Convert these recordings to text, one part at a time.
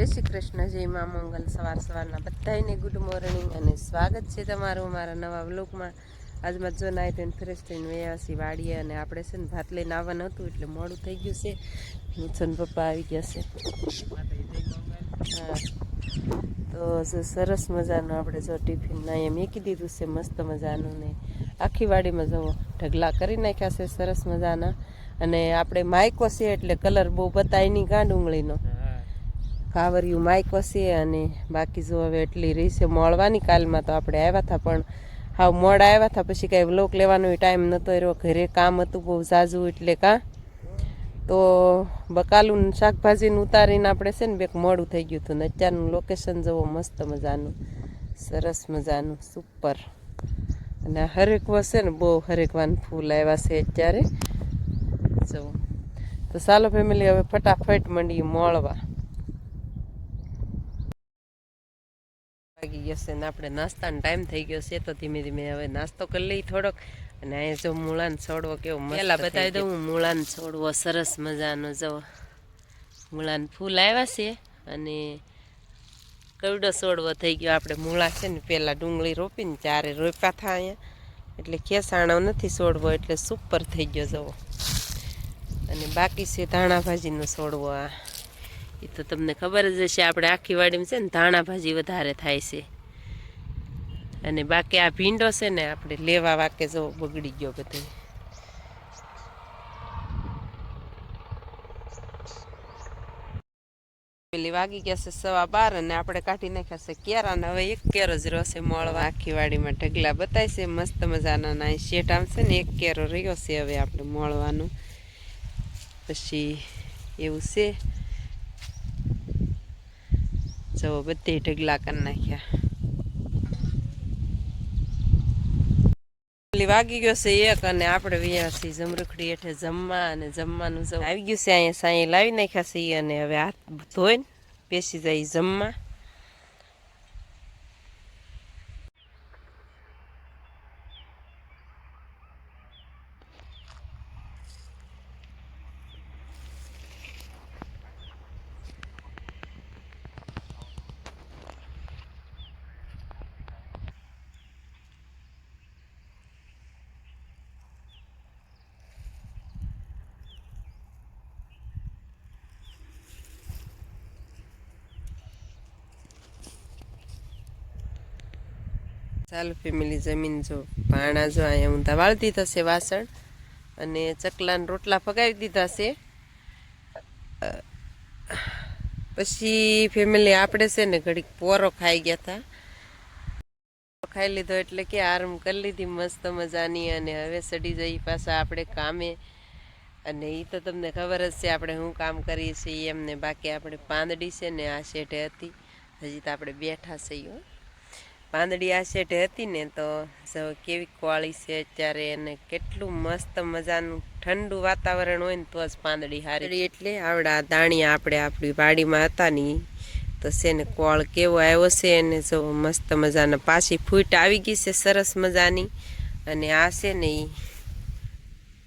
જય શ્રી કૃષ્ણ, જય મા મંગલ, સવાર સવારના બધાને ગુડ મોર્નિંગ અને સ્વાગત છે તમારું મારા નવા વ્લોગમાં. આજમાં જો નાઈ થઈને ફ્રેશ થઈને વયાસી વાડીએ અને આપણે છે ને ભાત લઈને આવવાનું હતું એટલે મોડું થઈ ગયું છે. નુસન પપ્પા આવી ગયા છે. તો સરસ મજાનું આપણે જો ટિફિન અહીંયા મૂકી દીધું છે, મસ્ત મજાનું ને આખી વાડીમાં જવો ઢગલા કરી નાખ્યા છે, સરસ મજાના. અને આપણે માયકો છે એટલે કલર બહુ બતાય નહીં કાં ડુંગળીનો કાવરિયું માઈક વસે અને બાકી જો હવે એટલી રહી છે મળવાની કાલમાં તો આપણે આવ્યા હતા, પણ હાવ મોડા આવ્યા હતા, પછી કાંઈ વ્લોક લેવાનો ટાઈમ નહોતો રહ્યો, ઘરે કામ હતું બહુ ઝાઝું એટલે કાં. તો બકાલું શાકભાજીનું ઉતારીને આપણે છે ને બેક મોડું થઈ ગયું હતું ને અત્યારનું લોકેશન જવો મસ્ત મજાનું, સરસ મજાનું સુપર અને હરેક વસે ને બહુ હરેકવાન ફૂલ આવ્યા છે અત્યારે. જવું તો ચાલો ફેમિલી હવે ફટાફટ મંડીએ મોળવા. વાગી ગયો છે ને આપણે નાસ્તાનો ટાઈમ થઈ ગયો છે તો ધીમે ધીમે હવે નાસ્તો કરી લઈ થોડોક. અને અહીંયા જો મૂળાનો છોડવો કેવો પહેલા બતાવી દઉં મૂળાનો છોડવો સરસ મજાનો જો. મૂળાનું ફૂલ આવ્યા છે અને કવડો છોડવો થઈ ગયો. આપણે મૂળા છે ને પહેલાં ડુંગળી રોપીને ચારે રોપ્યા થા અહીંયા. એટલે ખેસાણો નથી છોડવો એટલે સુપર થઈ ગયો જવો અને બાકી છે ધાણા ભાજીનો છોડવો આ. એ તો તમને ખબર જ હશે, આપણે આખી વાડીમાં છે ને ધાણા ભાજી વધારે થાય છે. અને બાકી આ ભીંડો છે ને, આપણે લેવા વાકે જો બગડી ગયો બધો. પેલી વાગી ગયા છે સવા બાર અને આપણે કાઢી નાખ્યા છે કેરા ને હવે એક કેરો જ રહેશે મળવા. આખી વાડીમાં ઢગલા બતાય છે, મસ્ત મજાના ના શેઠ છે ને એક કેરો રહ્યો છે હવે આપણે મળવાનું. પછી એવું છે. જવો બધે ઢગલા કરી નાખ્યા વાગી ગયો છે એક અને આપણે વ્યાસી જમરૂખડી હેઠે જમવા અને જમવાનું આવી ગયું છે અહીંયા સાંઈ, લાવી નાખ્યા છે અને હવે હાથ ધોઈને બેસી જાય જમવા. ચાલો ફેમિલી જમીન જો, ભાણા જો અહીંયા ઊંધા વાળી દીધા છે વાસણ. અને ચકલાને રોટલા ફગાવી દીધા છે. પછી ફેમિલી આપણે છે ને ઘડીક પોરો ખાઈ ગયા હતા ખાઈ લીધો એટલે કે આરામ કરી લીધી, મસ્ત મજાની. અને હવે સડી જઈ પાછા આપણે કામે. અને એ તો તમને ખબર જ છે, આપણે શું કામ કરીએ છીએ એમને બાકી આપણે પાંદડી છે ને આ શેઠે હતી. હજી તો આપણે બેઠા છીએ. પાંદડી આ શેઠે હતી ને તો કેવી કોળી છે અત્યારે અને કેટલું મસ્ત મજાનું ઠંડુ વાતાવરણ હોય ને તો જ પાંદડી હારી. એટલે આવડા દાણિયા આપણે આપણી વાડીમાં હતા ની તો છે ને કોળ કેવો આવ્યો છે અને જો મસ્ત મજાના પાછી ફૂટ આવી ગઈ છે સરસ મજાની. અને આ છે ને એ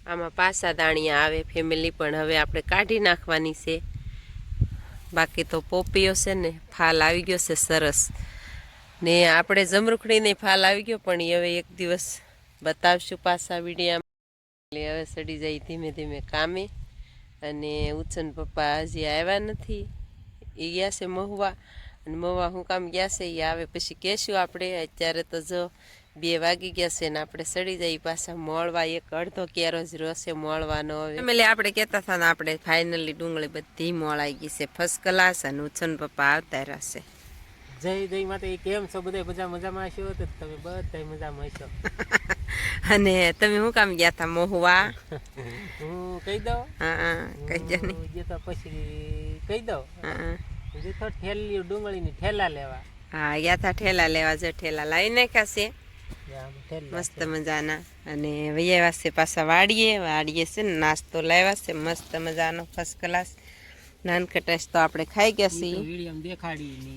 આમાં પાછા દાણિયા આવે ફેમિલી પણ હવે આપણે કાઢી નાખવાની છે. બાકી તો પોપીઓ છે ને ફાલ આવી ગયો છે સરસ. ને આપણે જમરૂખડીને ફાલ આવી ગયો, પણ એ હવે એક દિવસ બતાવશું પાછા વિડીયામાં. એટલે હવે સડી જાય ધીમે ધીમે કામે. અને ઉચ્છન પપ્પા હજી આવ્યા નથી. એ ગયા છે મહુવા. અને મહુવા હું કામ ગયા છે એ આવે પછી કહેશું આપણે. અત્યારે તો જો બે વાગી ગયા છે ને આપણે સડી જઈએ પાછા મોળવા. એક અડધો કેરો જ રહેશે મોળવાનો હવે. એટલે આપણે કહેતા હતા ને આપણે ફાઇનલી ડુંગળી બધી મોળાઈ ગઈ છે. ફર્સ્ટ ક્લાસ અને ઉચ્છન પપ્પા આવતા રહેશે જય જય માતા કેમ છો? બધા મજા મજામાં છો તો તમે બધા મજામાં છો અને તમે શું કામ ગયા હતા મોહવા? હું કહી દઉં? હા કહી દો ને. હું જે તો પછી કહી દઉં? હા હા. જે તો ઠેલી ડુંગળીની ઠેલા લેવા. હા ગયા હતા ઠેલા લેવા જો ઠેલા લાવી નાખ્યા છે. મસ્ત મજાના. અને વૈયા છે પાછા વાડીએ. વાડીએ છે ને નાસ્તો લાવ્યા છે મસ્ત મજાનો ફર્સ્ટ ક્લાસ નાનકટાશ તો આપણે ખાઈ ગયા છીએ.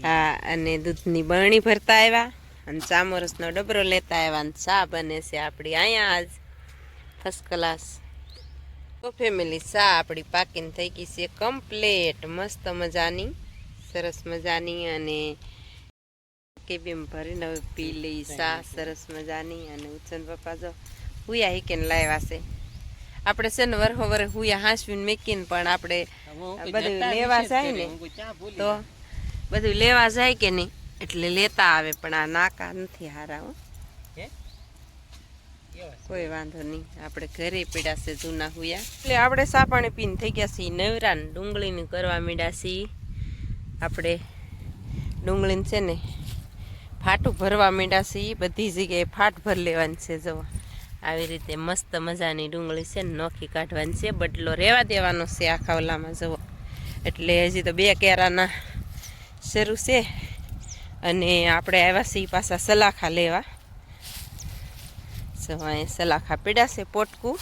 હા અને દૂધની બરણી ભરતા આવ્યા અને ચામરસનો ડબરો લેતા આવ્યા અને ચા બને છે આપણી અહીંયા આજ. ફર્સ્ટ ક્લાસ તો ફેમિલી ચા આપણી પાકીને થઈ ગઈ છે કમ્પ્લેટ મસ્ત મજાની સરસ મજાની અને કેબીમ ભરીને હવે પી લઈ સા સરસ મજાની અને ઉચ્ચન પપ્પા જો હુયા હીકેન લાવ્યા છે. આપણે છે ને વરહો વરે હુયા હાંસવીને મેકીને પણ આપણે બધું લેવા જાય ને તો બધું લેવા જાય કે નહીં? એટલે લેતા આવે પણ આ નાકા નથી હારા હો. કોઈ વાંધો નહીં. આપણે ઘરે પીડા છે જૂના હુયા. એટલે આપણે સાપાણી પીને થઈ ગયા છીએ નવરા ડુંગળીને કરવા માંડ્યા છીએ. આપણે ડુંગળીને છે ને ફાટું ભરવા માંડ્યા છીએ બધી જગ્યાએ ફાટ ભર લેવાની છે જો આવી રીતે મસ્ત મજાની ડુંગળી છે નોખી કાઢવાની છે. બદલો રહેવા દેવાનો છે આખા ઓલામાં જવો એટલે હજી તો બે કેરાના શરૂ છે. અને આપણે આવ્યા છીએ પાછા સલાખા લેવા. જો અહીં સલાખા પીડા છે પોટકું.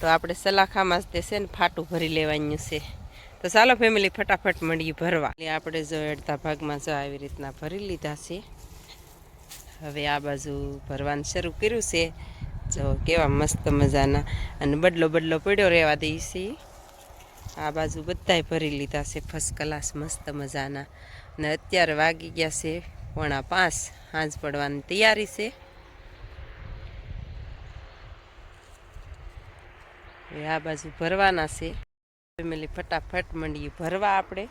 તો આપણે સલાખામાં જ તે છે ને ફાટું ભરી લેવાનું છે. તો ચાલો ફેમિલી ફટાફટ મળીએ ભરવા. એટલે આપણે જો અડધા ભાગમાં જો આવી રીતના ભરી લીધા છે. હવે આ બાજુ ભરવાનું શરૂ કર્યું છે. જો, કેવા મસ્ત મજાના. અને બદલો બદલો પડ્યો રહેવા છીએ આ બાજુ બધાય ભરી લીધા છે ફર્સ્ટ ક્લાસ મસ્ત મજાના. અને અત્યારે વાગી ગયા છે પોણા પાંચ. સાંજ પડવાની તૈયારી છે. આ બાજુ ભરવાના છે. ફેમિલી ફટાફટ મંડીએ ભરવા આપણે.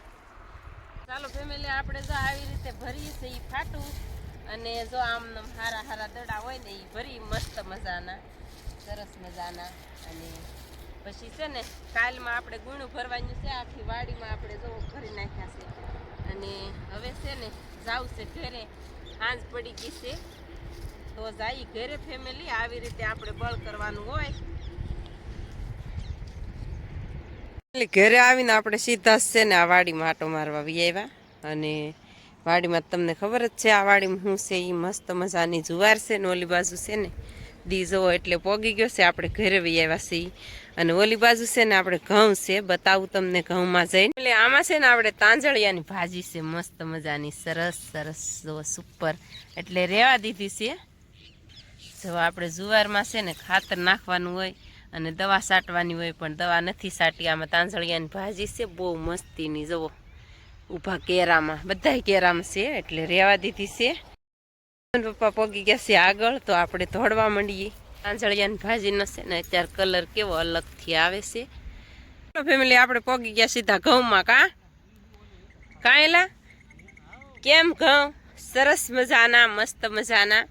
ચાલો, ફેમિલી, આપણે જો આવી રીતે ભરીએ છીએ ફાટું. અને જો આમ હારા હારા દડા હોય ને એ ભરી મસ્ત મજાના, સરસ મજાના. અને પછી છે ને, કાલમાં આપણે ગુણું ભરવાનું છે, આખી વાડીમાં આપણે જો ભરી નાખ્યા છે. અને હવે છે ને જાવું છે ઘરે સાંજ પડી ગઈ છે. તો જાય ઘરે ફેમિલી આવી રીતે આપણે બળ કરવાનું હોય. ઘરે આવીને આપણે સીધા જ છે ને આ વાડીમાં આટો મારવા વી આવ્યા અને વાડીમાં તમને ખબર જ છે, આ વાડીમાં શું છે એ મસ્ત મજાની જુવાર છે ને ઓલી બાજુ છે ને, દી જવો એટલે પોગી ગયો છે, આપણે ઘરે વી આવ્યા છીએ અને ઓલી બાજુ છે ને આપણે ઘઉં છે, બતાવું તમને ઘઉંમાં જઈને. એટલે આમાં છે ને આપણે તાંજળિયાની ભાજી છે, મસ્ત મજાની, સરસ સરસ જો સુપર. એટલે રેવા દીધી છે. જો આપણે જુવારમાં છે ને ખાતર નાખવાનું હોય અને દવા સાટવાની હોય, પણ દવા નથી સાટી, આમાં તાંજળિયાની ભાજી છે, બહુ મસ્તીની, જુઓ. ઊભા કેરામાં. બધાય કેરામાં છે, એટલે રેવા દીધી છે. પપ્પા પોગી ગયા છે આગળ, તો આપણે ધોડવા માંડીએ. તાંજળિયાની ભાજી નશે ને અત્યારે કલર કેવો અલગથી આવે છે. ફેમિલી આપણે પોગી ગયા સીધા ઘઉંમાં કા? કાંયલા? કેમ ઘઉં? સરસ મજાના, મસ્ત મજાના.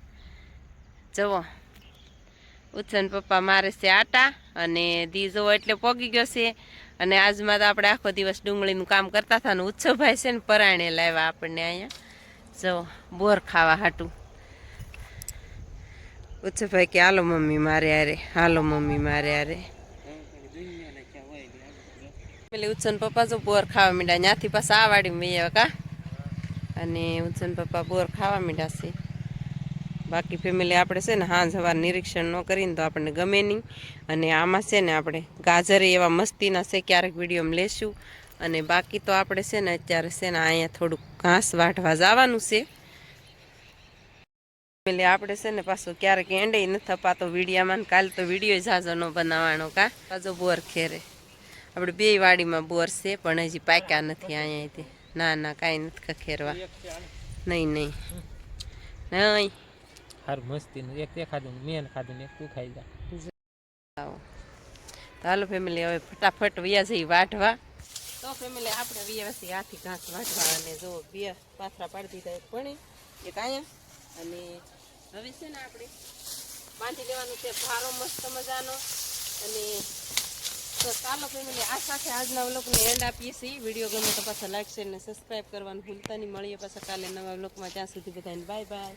જવો ઉત્સન પપ્પા મારે છે આટા અને દીજો એટલે પોગી ગયો છે. અને આજમાં તો આપણે આખો દિવસ ડુંગળીનું કામ કરતા હતા ને ઉત્સવભાઈ છે ને પરાણે લાવ્યા આપણને અહીંયા. જો, બોર ખાવા હાટું. ઉત્સવભાઈ કે, હાલો મમ્મી મારે આરે હાલો મમ્મી મારે આરે પેલી ઉત્સન પપ્પા જો બોર ખાવા માંડ્યા, ત્યાંથી પાછા આ વાડી મેં કા? અને ઉત્સન પપ્પા બોર ખાવા માંડ્યા છે. બાકી ફેમિલી આપણે છે ને હાં સવાર નિરીક્ષણ ન કરીને તો આપણને ગમે નહીં. અને આમાં છે ને આપણે ગાજરે એવા મસ્તીના છે, ક્યારેક વિડીયોમાં લેશું. અને બાકી તો આપણે છે ને અત્યારે છે ને અહીંયા થોડુંક ઘાસ વાઢવા જવાનું છે. ફેમિલી આપણે છે ને પાછું ક્યારેક એંડે નથી અપાતો વિડીયામાં કાલે તો વીડિયો જાજો ન બનાવવાનો કા? પાછો બોર ખેરે. આપણે બે વાડીમાં બોર છે, પણ હજી પાક્યા નથી અહીંયાથી. ના ના, કાંઈ નથી ખખેરવા. નહીં નહીં. નહીં. સારું મસ્તીનું. એક તે ખાધું મેન ખાધું ને એક તું ખાઈ જા. હાલો ફેમિલી હવે ફટાફટ વ્યા જઈ વાઢવા. તો ફેમિલી આપણે વ્યવસ્થિત હાથી ઘાસ વાઢવા અને જો બે પાથરા પાડી દીધા એક પણે એક અહીંયા અને હવે છે ને આપણે બાંધી લેવાનું છે ભારો મસ્ત મજાનો. અને તો ચાલો ફેમિલી આ સાથે આજના વ્લોગને એન્ડ આપીએ છીએ. વીડિયો ગમે તો પાછા લાઈક શેર ને સબસ્ક્રાઈબ કરવાનું ભૂલતા નહીં. મળીએ પાછા કાલે નવા વ્લોગમાં. ત્યાં સુધી બધાને બાય બાય